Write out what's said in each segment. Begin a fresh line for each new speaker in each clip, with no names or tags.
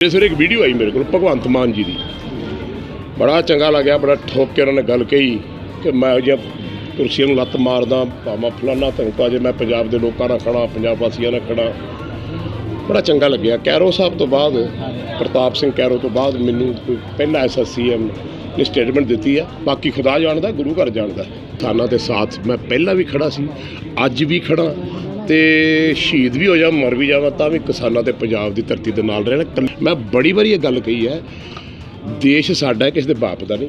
ਇਸ ਵੇਲੇ ਇੱਕ ਵੀਡੀਓ ਆਈ ਮੇਰੇ ਕੋਲ, ਭਗਵੰਤ ਮਾਨ ਜੀ ਦੀ। ਬੜਾ ਚੰਗਾ ਲੱਗਿਆ, ਬੜਾ ਠੋਕ ਕੇ ਉਹਨਾਂ ਨੇ ਗੱਲ ਕਹੀ ਕਿ ਮੈਂ ਜੇ ਕੁਰਸੀਆਂ ਨੂੰ ਲੱਤ ਮਾਰਦਾ, ਭਾਵਾਂ ਫਲਾਨਾ ਧਮਕਾ ਜੇ ਮੈਂ ਪੰਜਾਬ ਦੇ ਲੋਕਾਂ ਨਾਲ ਖੜਾ ਪੰਜਾਬ ਵਾਸੀਆਂ ਨਾਲ ਖੜਾ ਬੜਾ ਚੰਗਾ ਲੱਗਿਆ। ਕੈਰੋ ਸਾਹਿਬ ਤੋਂ ਬਾਅਦ, ਪ੍ਰਤਾਪ ਸਿੰਘ ਕੈਰੋ ਤੋਂ ਬਾਅਦ ਮੈਨੂੰ ਕੋਈ ਪਹਿਲਾ ਐਸਐਸਸੀਐਮ ਨੇ ਸਟੇਟਮੈਂਟ ਦਿੱਤੀ ਆ। ਬਾਕੀ ਖੁਦਾ ਜਾਣਦਾ, ਗੁਰੂ ਘਰ ਜਾਣਦਾ। ਥਾਨਾ 'ਤੇ ਸਾਥ ਮੈਂ ਪਹਿਲਾਂ ਵੀ ਖੜਾ ਸੀ, ਅੱਜ ਵੀ ਖੜਾ ਤੇ ਸ਼ਹੀਦ ਵੀ ਹੋ ਜਾ, ਮਰ ਵੀ ਜਾਵਾਂ, ਤਾਂ ਵੀ ਕਿਸਾਨਾਂ ਤੇ ਪੰਜਾਬ ਦੀ ਧਰਤੀ ਦੇ ਨਾਲ ਰਹਿਣਾ। ਕੱਲ- ਮੈਂ ਬੜੀ ਵਾਰੀ ਇਹ ਗੱਲ ਕਹੀ ਹੈ, ਦੇਸ਼ ਸਾਡਾ ਕਿਸੇ ਦੇ ਬਾਪ ਦਾ ਨਹੀਂ।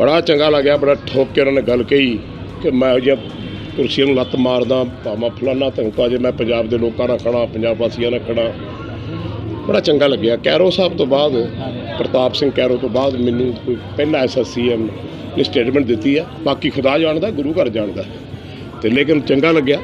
ਬੜਾ ਚੰਗਾ ਲੱਗਿਆ, ਬੜਾ ਠੋਕ ਕੇ ਉਹਨਾਂ ਨੇ ਗੱਲ ਕਹੀ ਕਿ ਮੈਂ ਜੇ ਕੁਰਸੀਆਂ ਨੂੰ ਲੱਤ ਮਾਰਦਾ, ਭਾਵੇਂ ਫਲਾਨਾ ਧਮਕਾ ਜੇ ਮੈਂ ਪੰਜਾਬ ਦੇ ਲੋਕਾਂ ਨਾਲ ਖੜਾ ਪੰਜਾਬ ਵਾਸੀਆਂ ਨਾਲ ਖੜਾ ਬੜਾ ਚੰਗਾ ਲੱਗਿਆ। ਕੈਰੋ ਸਾਹਿਬ ਤੋਂ ਬਾਅਦ, ਪ੍ਰਤਾਪ ਸਿੰਘ ਕੈਰੋ ਤੋਂ ਬਾਅਦ ਮੈਨੂੰ ਕੋਈ ਪਹਿਲਾ ਐਸਐਸਸੀਐਮ ਨੇ ਸਟੇਟਮੈਂਟ ਦਿੱਤੀ ਹੈ ਬਾਕੀ ਖੁਦਾ ਜਾਣਦਾ, ਗੁਰੂ ਘਰ ਜਾਣਦਾ। ਤੇ ਲੇਕਿਨ ਚੰਗਾ ਲੱਗਿਆ।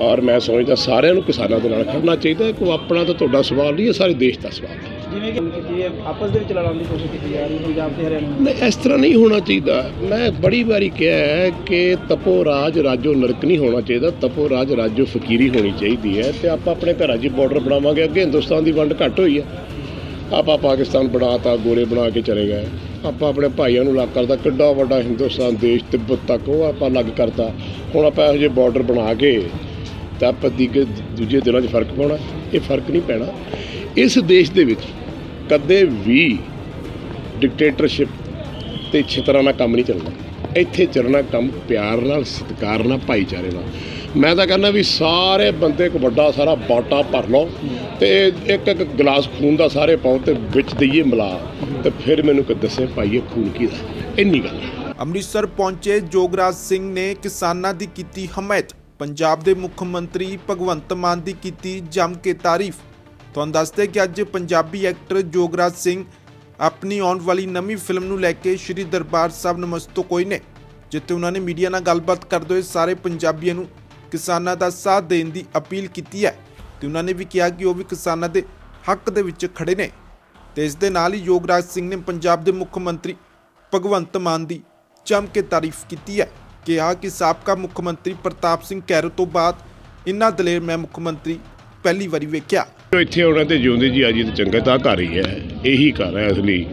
ਔਰ ਮੈਂ ਸਮਝਦਾ ਸਾਰਿਆਂ ਨੂੰ ਕਿਸਾਨਾਂ ਦੇ ਨਾਲ ਖੜਨਾ ਚਾਹੀਦਾ ਕੋਈ ਆਪਣਾ ਤਾਂ ਤੁਹਾਡਾ ਸਵਾਲ ਨਹੀਂ ਇਹ ਸਾਰੇ ਦੇਸ਼ ਦਾ ਸਵਾਲ ਹੈ।
ਜਿਵੇਂ ਕਿ ਕਿ ਆਪਸ ਦੇ ਵਿੱਚ ਲੜਾਉਣ ਦੀ ਕੋਸ਼ਿਸ਼ ਕੀਤੀ ਜਾ ਰਹੀ ਹੈ ਪੰਜਾਬ ਤੇ ਹਰਿਆਣਾ
ਨਹੀਂ ਇਸ ਤਰ੍ਹਾਂ ਨਹੀਂ ਹੋਣਾ ਚਾਹੀਦਾ। ਮੈਂ ਬੜੀ ਵਾਰੀ ਕਿਹਾ ਹੈ ਕਿ ਤਪੋ ਰਾਜ ਰਾਜੋ ਨਰਕ ਨਹੀਂ ਹੋਣਾ ਚਾਹੀਦਾ ਤਪੋ ਰਾਜ ਰਾਜੋ ਫਕੀਰੀ ਹੋਣੀ ਚਾਹੀਦੀ ਹੈ ਤੇ ਆਪਾਂ ਆਪਣੇ ਘਰਾਂ 'ਚ ਬਾਰਡਰ ਬਣਾਵਾਂਗੇ ਅੱਗੇ ਹਿੰਦੁਸਤਾਨ ਦੀ ਵੰਡ ਘੱਟ ਹੋਈ ਹੈ। ਆਪਾਂ ਪਾਕਿਸਤਾਨ ਬਣਾਤਾ ਗੋਰੇ ਬਣਾ ਕੇ ਚਲੇ ਗਏ। ਆਪਾਂ ਆਪਣੇ ਭਾਈਆਂ ਨੂੰ ਲੱਗ ਕਰਦਾ ਕਿੱਡਾ ਵੱਡਾ ਹਿੰਦੁਸਤਾਨ ਦੇਸ਼ ਤਿੱਬਤ ਤੱਕ ਉਹ ਆਪਾਂ ਲੱਗ ਕਰਤਾ। ਹੁਣ ਆਪਾਂ ਇਹੋ ਜਿਹੇ ਬਾਰਡਰ ਬਣਾ ਕੇ ਤਾਂ ਆਪਾਂ ਦੀਗੇ ਦੂਜੇ ਦਿਨਾਂ 'ਚ ਫ਼ਰਕ ਪਾਉਣਾ, ਇਹ ਫ਼ਰਕ ਨਹੀਂ ਪੈਣਾ। ਇਸ ਦੇਸ਼ ਦੇ ਵਿੱਚ ਕਦੇ ਵੀ ਡਿਕਟੇਟਰਸ਼ਿਪ ਤੇ ਛਿਤਰਾਂ ਨਾਲ ਕੰਮ ਨਹੀਂ ਚੱਲਣਾ। ਇੱਥੇ ਚੱਲਣਾ ਕੰਮ ਪਿਆਰ ਨਾਲ, ਸਤਿਕਾਰ ਨਾਲ, ਭਾਈਚਾਰੇ ਨਾਲ। ਮੈਂ ਤਾਂ ਕਹਿੰਦਾ ਵੀ ਸਾਰੇ ਬੰਦੇ ਇੱਕ ਵੱਡਾ ਸਾਰਾ ਬਾਟਾ ਭਰ ਲਓ ਤੇ ਇੱਕ ਇੱਕ ਗਲਾਸ ਖੂਨ ਦਾ ਸਾਰੇ ਪਾਓ ਤੇ ਵਿੱਚ ਦਈਏ ਮਿਲਾ। ਤੇ ਫਿਰ ਮੈਨੂੰ ਕਿ ਦੱਸੇ ਭਾਈ ਇਹ ਖੂਨ ਕੀ ਦਾ। ਇੰਨੀ ਗੱਲ ਹੈ।
ਅੰਮ੍ਰਿਤਸਰ ਪਹੁੰਚੇ ਜੋਗਰਾਜ ਸਿੰਘ ਨੇ ਕਿਸਾਨਾਂ ਦੀ ਕੀਤੀ ਹਮਾਇਤ। ਪੰਜਾਬ ਦੇ ਮੁੱਖ ਮੰਤਰੀ ਭਗਵੰਤ ਮਾਨ ਦੀ ਕੀਤੀ ਜੰਮ ਕੇ ਤਾਰੀਫ। ਤੁਹਾਨੂੰ ਦੱਸਦੇ ਕਿ ਅੱਜ ਪੰਜਾਬੀ ਐਕਟਰ ਜੋਗਰਾਜ ਸਿੰਘ ਆਪਣੀ ਆਉਣ ਵਾਲੀ ਨਵੀਂ ਫਿਲਮ ਨੂੰ ਲੈ ਕੇ ਸ਼੍ਰੀ ਦਰਬਾਰ ਸਾਹਿਬ ਨਮਸਤਕ ਹੋਏ ਨੇ, ਜਿੱਥੇ ਉਹਨਾਂ ਨੇ ਮੀਡੀਆ ਨਾਲ ਗੱਲਬਾਤ ਕਰਦੇ ਹੋਏ ਸਾਰੇ ਪੰਜਾਬੀਆਂ ਨੂੰ ਕਿਸਾਨਾਂ ਦਾ ਸਾਥ ਦੇਣ ਦੀ ਅਪੀਲ ਕੀਤੀ ਹੈ। ਤੇ ਉਹਨਾਂ ਨੇ ਵੀ ਕਿਹਾ ਕਿ ਉਹ ਵੀ ਕਿਸਾਨਾਂ ਦੇ ਹੱਕ ਦੇ ਵਿੱਚ ਖੜੇ ਨੇ। ਤੇ ਇਸ ਦੇ ਨਾਲ ਹੀ ਯੋਗਰਾਜ ਸਿੰਘ ਨੇ ਪੰਜਾਬ ਦੇ ਮੁੱਖ ਮੰਤਰੀ ਭਗਵੰਤ ਮਾਨ ਦੀ ਜੰਮ ਕੇ ਤਾਰੀਫ ਕੀਤੀ ਹੈ। ਕਿਹਾ ਕਿ ਸਾਬਕਾ ਮੁੱਖ ਮੰਤਰੀ ਪ੍ਰਤਾਪ ਸਿੰਘ ਕੈਰੋ ਤੋਂ ਬਾਅਦ ਇੰਨਾ ਦਲੇਰ ਮੈਂ ਮੁੱਖ ਮੰਤਰੀ ਪਹਿਲੀ ਵਾਰੀ ਵੇਖਿਆ।
ਜੋ ਇੱਥੇ ਉਹਨਾਂ ਤੇ ਜਿਉਂਦੇ ਜੀ, ਅਜੀ ਤੇ ਚੰਗਾ ਤਾਂ ਘਰ ਹੀ ਹੈ। ਇਹੀ ਘਰ ਹੈ ਅਸਲੀ।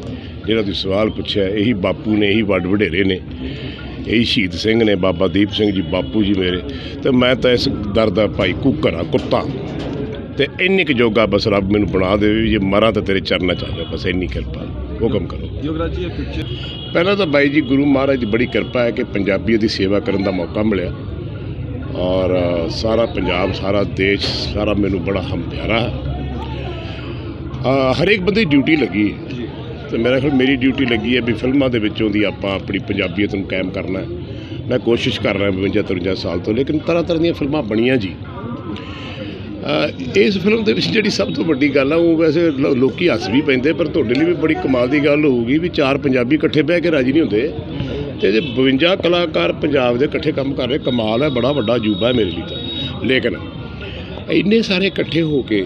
ਜਿਹੜਾ ਤੁਸੀਂ ਸਵਾਲ ਪੁੱਛਿਆ, ਇਹੀ ਬਾਪੂ ਨੇ, ਇਹੀ ਵੱਡ ਵਡੇਰੇ ਨੇ। ਇਹੀ ਸ਼ਹੀਦ ਸਿੰਘ ਨੇ, ਬਾਬਾ ਦੀਪ ਸਿੰਘ ਜੀ, ਬਾਪੂ ਜੀ ਮੇਰੇ। ਤੇ ਮੈਂ ਤਾਂ ਇਸ ਦਰ ਦਾ ਭਾਈ ਕੁੱਕਰ ਆ ਕੁੱਤਾ। ਤੇ ਇੰਨੀ ਕੁ ਜੋਗਾ ਬਸ ਰੱਬ ਮੈਨੂੰ ਬਣਾ ਦੇਵੇ ਜੇ ਮਰਾਂ ਤਾਂ ਤੇਰੇ ਚਰਨਾਂ ਚ ਆ ਜਾ, ਬਸ ਇੰਨੀ ਕਿਰਪਾ। ਹੁਕਮ ਕਰੋ।
ਯੋਗਰਾਜ ਜੀ ਇਹ ਪਿਕਚਰ
ਪਹਿਲਾਂ ਤਾਂ ਬਾਈ ਜੀ ਗੁਰੂ ਮਹਾਰਾਜ ਦੀ ਬੜੀ ਕਿਰਪਾ ਹੈ ਕਿ ਪੰਜਾਬੀਆਂ ਦੀ ਸੇਵਾ ਕਰਨ ਦਾ ਮੌਕਾ ਮਿਲਿਆ। ਔਰ ਸਾਰਾ ਪੰਜਾਬ ਸਾਰਾ ਦੇਸ਼ ਸਾਰਾ ਮੈਨੂੰ ਬੜਾ ਹਮ ਪਿਆਰਾ ਹੈ। ਹਰੇਕ ਬੰਦੇ ਦੀ ਡਿਊਟੀ ਲੱਗੀ ਹੈ। ਤੇ ਮੇਰਾ ਖਿਆਲ ਮੇਰੀ ਡਿਊਟੀ ਲੱਗੀ ਹੈ ਵੀ ਫਿਲਮਾਂ ਦੇ ਵਿੱਚੋਂ ਦੀ ਆਪਾਂ ਆਪਣੀ ਪੰਜਾਬੀਅਤ ਨੂੰ ਕਾਇਮ ਕਰਨਾ ਮੈਂ ਕੋਸ਼ਿਸ਼ ਕਰ ਰਿਹਾ 52 53 ਸਾਲ ਤੋਂ ਲੇਕਿਨ ਤਰ੍ਹਾਂ ਤਰ੍ਹਾਂ ਦੀਆਂ ਫਿਲਮਾਂ ਬਣੀਆਂ ਜੀ। ਇਸ ਫਿਲਮ ਦੇ ਵਿੱਚ ਜਿਹੜੀ ਸਭ ਤੋਂ ਵੱਡੀ ਗੱਲ ਆ, ਉਹ ਵੈਸੇ ਲੋ- ਲੋਕੀ ਹੱਸ ਵੀ ਪੈਂਦੇ, ਪਰ ਤੁਹਾਡੇ ਲਈ ਵੀ ਬੜੀ ਕਮਾਲ ਦੀ ਗੱਲ ਹੋਊਗੀ ਵੀ ਚਾਰ ਪੰਜਾਬੀ ਇਕੱਠੇ ਬਹਿ ਕੇ ਰਾਜੀ ਨਹੀਂ ਹੁੰਦੇ। ਤੇ ਜੇ 52 ਕਲਾਕਾਰ ਪੰਜਾਬ ਦੇ ਇਕੱਠੇ ਕੰਮ ਕਰ ਰਹੇ, ਕਮਾਲ ਹੈ, ਬੜਾ ਵੱਡਾ ਅਜੂਬਾ ਹੈ ਮੇਰੇ ਲਈ ਤਾਂ। ਲੇਕਿਨ ਇੰਨੇ ਸਾਰੇ ਇਕੱਠੇ ਹੋ ਕੇ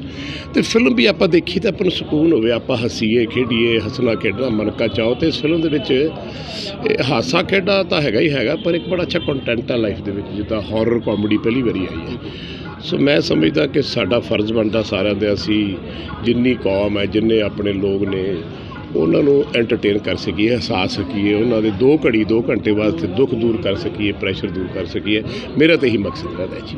ਤੇ ਫਿਲਮ ਵੀ ਆਪਾਂ ਦੇਖੀ ਤਾਂ ਆਪਾਂ ਨੂੰ ਸਕੂਨ ਹੋਵੇ, ਆਪਾਂ ਹਸੀਏ, ਖੇਡੀਏ, ਹੱਸਣਾ ਖੇਡਣਾ, ਮਨਕਾ ਚਾਹੋ ਤੇ ਇਸ ਫਿਲਮ ਦੇ ਵਿੱਚ, ਇਹ ਹਾਸਾ ਖੇਡਾ ਤਾਂ ਹੈਗਾ ਹੀ ਹੈਗਾ, ਪਰ ਇੱਕ ਬੜਾ ਅੱਛਾ ਕੰਟੈਂਟ ਆ ਲਾਈਫ ਦੇ ਵਿੱਚ, ਜਿੱਦਾਂ ਹਾਰਰ ਕਾਮੇਡੀ ਪਹਿਲੀ ਵਾਰੀ ਆਈ ਹੈ। ਸੋ ਮੈਂ ਸਮਝਦਾ ਕਿ ਸਾਡਾ ਫਰਜ਼ ਬਣਦਾ ਸਾਰਿਆਂ ਦੇ, ਅਸੀਂ ਜਿੰਨੀ ਕੌਮ ਹੈ, ਜਿੰਨੇ ਆਪਣੇ ਲੋਕ ਨੇ, ਉਹਨਾਂ ਨੂੰ ਐਂਟਰਟੇਨ ਕਰ ਸਕੀਏ, ਹਸਾ ਸਕੀਏ, ਉਹਨਾਂ ਦੇ 2 ਘੜੀ 2 ਘੰਟੇ ਵਾਸਤੇ ਦੁੱਖ ਦੂਰ ਕਰ ਸਕੀਏ ਪ੍ਰੈਸ਼ਰ ਦੂਰ ਕਰ ਸਕੀਏ। ਮੇਰਾ ਤਾਂ ਇਹੀ ਮਕਸਦ ਰਹਿੰਦਾ ਹੈ ਜੀ।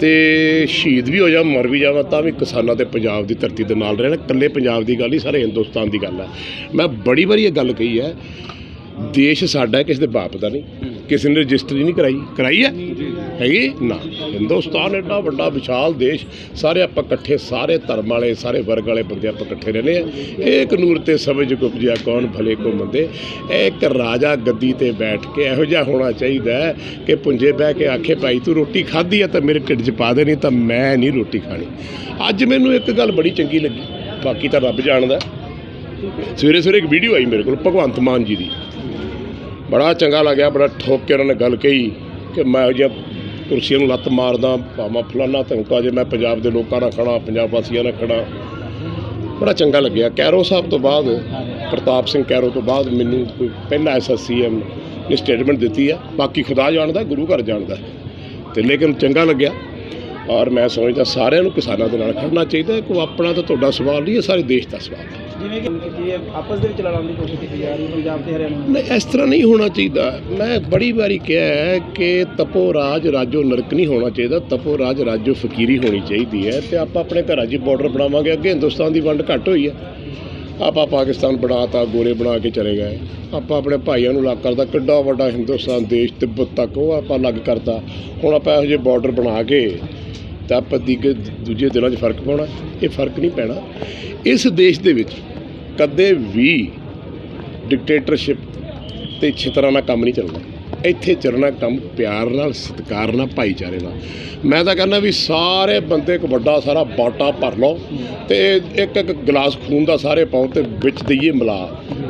ਤੇ ਸ਼ਹੀਦ ਵੀ ਹੋ ਜਾ ਮਰ ਵੀ ਜਾਵਾਂ ਤਾਂ ਵੀ ਕਿਸਾਨਾਂ ਤੇ ਪੰਜਾਬ ਦੀ ਧਰਤੀ ਦੇ ਨਾਲ ਰਹਿਣਾ। ਇਕੱਲੇ ਪੰਜਾਬ ਦੀ ਗੱਲ ਨਹੀਂ ਸਾਰੇ ਹਿੰਦੁਸਤਾਨ ਦੀ ਗੱਲ ਹੈ ਮੈਂ ਬੜੀ ਵਾਰੀ ਇਹ ਗੱਲ ਕਹੀ ਹੈ ਦੇਸ਼ ਸਾਡਾ ਹੈ, ਕਿਸੇ ਦੇ ਬਾਪ ਦਾ ਨਹੀਂ ਕਿਸੇ ਨੇ ਰਜਿਸਟਰੀ ਨਹੀਂ ਕਰਾਈ। ਕਰਾਈ ਹੈ? ਹੈਗੀ? ਨਾ। ਹਿੰਦੁਸਤਾਨ ਐਡਾ ਵੱਡਾ ਵਿਸ਼ਾਲ ਦੇਸ਼, ਸਾਰੇ ਆਪਾਂ ਇਕੱਠੇ, ਸਾਰੇ ਧਰਮ ਵਾਲੇ, ਸਾਰੇ ਵਰਗ ਵਾਲੇ ਬੰਦੇ ਆਪਾਂ ਇਕੱਠੇ ਰਹਿੰਦੇ ਆ। ਇੱਕ ਨੂਰ ਤੇ ਸਮਝ ਗੁਪਜਿਆ ਕੌਣ ਭਲੇ ਕੋ ਮੰਦੇ? ਇੱਕ ਰਾਜਾ ਗੱਦੀ ਤੇ ਬੈਠ ਕੇ ਇਹੋ ਜਿਹਾ ਹੋਣਾ ਚਾਹੀਦਾ ਕਿ ਪੁੰਜੇ ਬਹਿ ਕੇ ਆਖੇ, ਭਾਈ, ਤੂੰ ਰੋਟੀ ਖਾਧੀ ਆ ਤਾਂ ਮੇਰੇ ਢਿੱਡ 'ਚ ਪਾ ਦੇ ਨਹੀਂ ਤਾਂ ਮੈਂ ਨਹੀਂ ਰੋਟੀ ਖਾਣੀ। ਅੱਜ ਮੈਨੂੰ ਇੱਕ ਗੱਲ ਬੜੀ ਚੰਗੀ ਲੱਗੀ। ਬਾਕੀ ਤਾਂ ਰੱਬ ਜਾਣਦਾ। ਸਵੇਰੇ ਸਵੇਰੇ ਇੱਕ ਵੀਡੀਓ ਆਈ ਮੇਰੇ ਕੋਲ, ਭਗਵੰਤ ਮਾਨ ਜੀ ਦੀ। ਬੜਾ ਚੰਗਾ ਲੱਗਿਆ, ਬੜਾ ਠੋਕ ਕੇ ਉਹਨਾਂ ਨੇ ਗੱਲ ਕਹੀ ਕਿ ਮੈਂ ਇਹੋ ਜਿਹੀਆਂ ਕੁਰਸੀਆਂ ਨੂੰ ਲੱਤ ਮਾਰਦਾ, ਭਾਵਾਂ ਫਲਾਨਾ ਧਮਕਾ ਜੇ ਮੈਂ ਪੰਜਾਬ ਦੇ ਲੋਕਾਂ ਨਾਲ ਖੜਾ, ਪੰਜਾਬ ਵਾਸੀਆਂ ਨਾਲ ਖੜਾ। ਬੜਾ ਚੰਗਾ ਲੱਗਿਆ। ਕੈਰੋ ਸਾਹਿਬ ਤੋਂ ਬਾਅਦ, ਪ੍ਰਤਾਪ ਸਿੰਘ ਕੈਰੋ ਤੋਂ ਬਾਅਦ ਮੈਨੂੰ ਕੋਈ ਪਹਿਲਾ ਐਸਐਸਸੀਐਮ ਨੇ ਸਟੇਟਮੈਂਟ ਦਿੱਤੀ ਆ। ਬਾਕੀ ਖੁਦਾ ਜਾਣਦਾ, ਗੁਰੂ ਘਰ ਜਾਣਦਾ। ਤੇ ਲੇਕਿਨ ਚੰਗਾ ਲੱਗਿਆ। ਔਰ ਮੈਂ ਸਮਝਦਾ ਸਾਰਿਆਂ ਨੂੰ ਕਿਸਾਨਾਂ ਦੇ ਨਾਲ ਖੜਨਾ ਚਾਹੀਦਾ। ਕੋਈ ਆਪਣਾ ਤਾਂ ਤੁਹਾਡਾ ਸਵਾਲ ਨਹੀਂ ਹੈ, ਸਾਰੇ ਦੇਸ਼ ਦਾ ਸਵਾਲ ਹੈ।
ਜਿਵੇਂ ਕਿ ਕੀਤੀ ਆਪਸ ਦੇ ਵਿੱਚ ਲੜਾਉਣ ਦੀ ਕੋਸ਼ਿਸ਼ ਕੀਤੀ ਜਾ ਰਹੀ ਹੈ, ਪੰਜਾਬ ਤੇ ਹਰਿਆਣਾ
ਨਹੀਂ, ਇਸ ਤਰ੍ਹਾਂ ਨਹੀਂ ਹੋਣਾ ਚਾਹੀਦਾ। ਮੈਂ ਬੜੀ ਵਾਰੀ ਕਿਹਾ ਹੈ ਕਿ ਤਪੋ ਰਾਜ ਰਾਜੋ ਨਰਕ ਨਹੀਂ ਹੋਣਾ ਚਾਹੀਦਾ, ਤਪੋ ਰਾਜ ਰਾਜੋ ਫਕੀਰੀ ਹੋਣੀ ਚਾਹੀਦੀ ਹੈ ਤੇ ਆਪਾਂ ਆਪਣੇ ਘਰਾਂ 'ਚ ਬਾਰਡਰ ਬਣਾਵਾਂਗੇ। ਅੱਗੇ ਹਿੰਦੁਸਤਾਨ ਦੀ ਵੰਡ ਘੱਟ ਹੋਈ ਹੈ। ਆਪਾਂ ਪਾਕਿਸਤਾਨ ਬਣਾਤਾ ਗੋਰੇ ਬਣਾ ਕੇ ਚਲੇ ਗਏ। ਆਪਾਂ ਆਪਣੇ ਭਾਈਆਂ ਨੂੰ ਲੱਗ ਕਰਦਾ ਕਿੱਡਾ ਵੱਡਾ ਹਿੰਦੁਸਤਾਨ ਦੇਸ਼ ਤਿੱਬਤ ਤੱਕ ਉਹ ਆਪਾਂ ਲੱਗ ਕਰਤਾ। ਹੁਣ ਆਪਾਂ ਇਹੋ ਜਿਹੇ ਬਾਰਡਰ ਬਣਾ ਕੇ ਤਾਂ ਆਪਾਂ ਦੀ ਦੂਜੇ ਦਿਨਾਂ 'ਚ ਫ਼ਰਕ ਪਾਉਣਾ। ਇਹ ਫ਼ਰਕ ਨਹੀਂ ਪੈਣਾ। ਇਸ ਦੇਸ਼ ਦੇ ਵਿੱਚ ਕਦੇ ਵੀ ਡਿਕਟੇਟਰਸ਼ਿਪ ਤੇ ਛਿਤਰਾਂ ਨਾਲ ਕੰਮ ਨਹੀਂ ਚੱਲਣਾ ਇੱਥੇ ਚੱਲਣਾ ਕੰਮ ਪਿਆਰ ਨਾਲ, ਸਤਿਕਾਰ ਨਾਲ, ਭਾਈਚਾਰੇ ਨਾਲ। ਮੈਂ ਤਾਂ ਕਹਿੰਦਾ ਵੀ ਸਾਰੇ ਬੰਦੇ ਇੱਕ ਵੱਡਾ ਸਾਰਾ ਬਾਟਾ ਭਰ ਲਓ ਤੇ ਇੱਕ ਇੱਕ ਗਲਾਸ ਖੂਨ ਦਾ ਸਾਰੇ ਪਾਓ ਤੇ ਵਿੱਚ ਦਈਏ ਮਿਲਾ।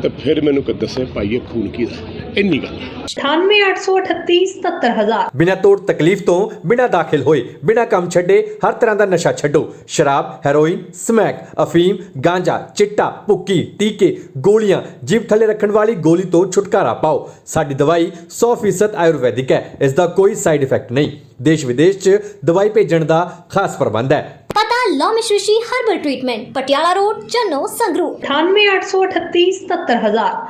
ਤੇ ਫਿਰ ਮੈਨੂੰ ਕਿ ਦੱਸੇ ਭਾਈ ਇਹ ਖੂਨ ਕੀ ਦਾ? ਇੰਨੀ ਗੱਲ ਹੈ।
9883 77000
ਬਿਨਾਂ ਤੋੜ ਤਕਲੀਫ ਤੋਂ ਬਿਨਾਂ ਦਾਖਲ ਹੋਏ ਬਿਨਾਂ ਕੰਮ ਛੱਡੇ ਹਰ ਤਰ੍ਹਾਂ ਦਾ ਨਸ਼ਾ ਛੱਡੋ। ਸ਼ਰਾਬ ਹੈਰੋਇਨ ਸਮੈਕ ਅਫੀਮ ਗਾਂਜਾ ਚਿੱਟਾ ਭੁੱਕੀ ਟੀਕੇ ਗੋਲੀਆਂ ਜੀਭ ਥੱਲੇ ਰੱਖਣ ਵਾਲੀ ਗੋਲੀ ਤੋਂ ਛੁਟਕਾਰਾ ਪਾਓ। ਸਾਡੀ ਦਵਾਈ 100% ਆਯੁਰਵੈਦਿਕ ਹੈ। ਇਸ ਦਾ ਕੋਈ ਸਾਈਡ ਇਫੈਕਟ ਨਹੀਂ। ਦੇਸ਼ ਵਿਦੇਸ਼ 'ਚ ਦਵਾਈ ਭੇਜਣ ਦਾ ਖਾਸ ਪ੍ਰਬੰਧ ਹੈ।
ਪਤਾ Lomish Rishi herbal treatment Patiala road Channo Sangrur.
9883 77000